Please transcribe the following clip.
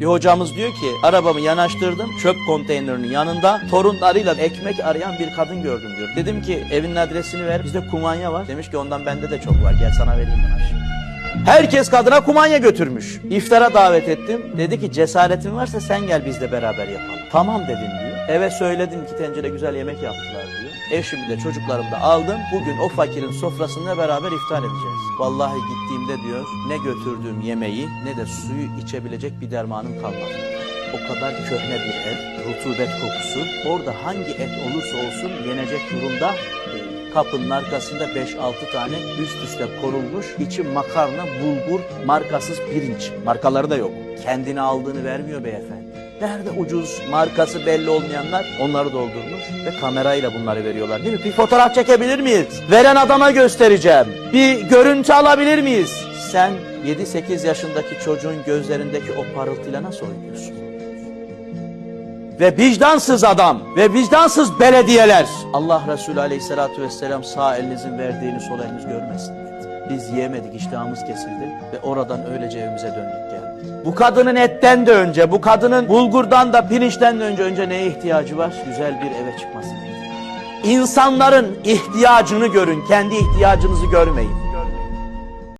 Bir hocamız diyor ki arabamı yanaştırdım çöp konteynerinin yanında torunlarıyla ekmek arayan bir kadın gördüm diyor. Dedim ki evinin adresini ver bizde kumanya var. Demiş ki ondan bende de çok var gel sana vereyim bana şimdi. Herkes kadına kumanya götürmüş. İftara davet ettim. Dedi ki cesaretin varsa sen gel bizle beraber yapalım. Tamam dedim diyor. Eve söyledim ki tencere güzel yemek yaptılar diyor. Eşimi de çocuklarımı da aldım. Bugün o fakirin sofrasında beraber iftar edeceğiz. Vallahi gittiğimde diyor ne götürdüğüm yemeği ne de suyu içebilecek bir dermanım kalmadı. O kadar köhne bir ev, rutubet kokusu. Orada hangi et olursa olsun yenecek durumda değil. Kapının arkasında 5-6 tane üst üste konulmuş içi makarna, bulgur, markasız pirinç. Markaları da yok. Kendini aldığını vermiyor beyefendi. Nerede ucuz, markası belli olmayanlar onları doldurmuş ve kamerayla bunları veriyorlar değil mi? Bir fotoğraf çekebilir miyiz? Veren adama göstereceğim. Bir görüntü alabilir miyiz? Sen 7-8 yaşındaki çocuğun gözlerindeki o parıltıyla nasıl oynuyorsun? Ve vicdansız adam ve vicdansız belediyeler. Allah Resulü Aleyhisselatü vesselam sağ elinizin verdiğini sol eliniz görmesin dedi. Biz yiyemedik iştahımız kesildi ve oradan öylece evimize döndük geldik. Bu kadının etten de önce, bu kadının bulgurdan da pirinçten de önce önce neye ihtiyacı var? Güzel bir eve çıkmasına ihtiyacı var. İnsanların ihtiyacını görün, kendi ihtiyacınızı görmeyin.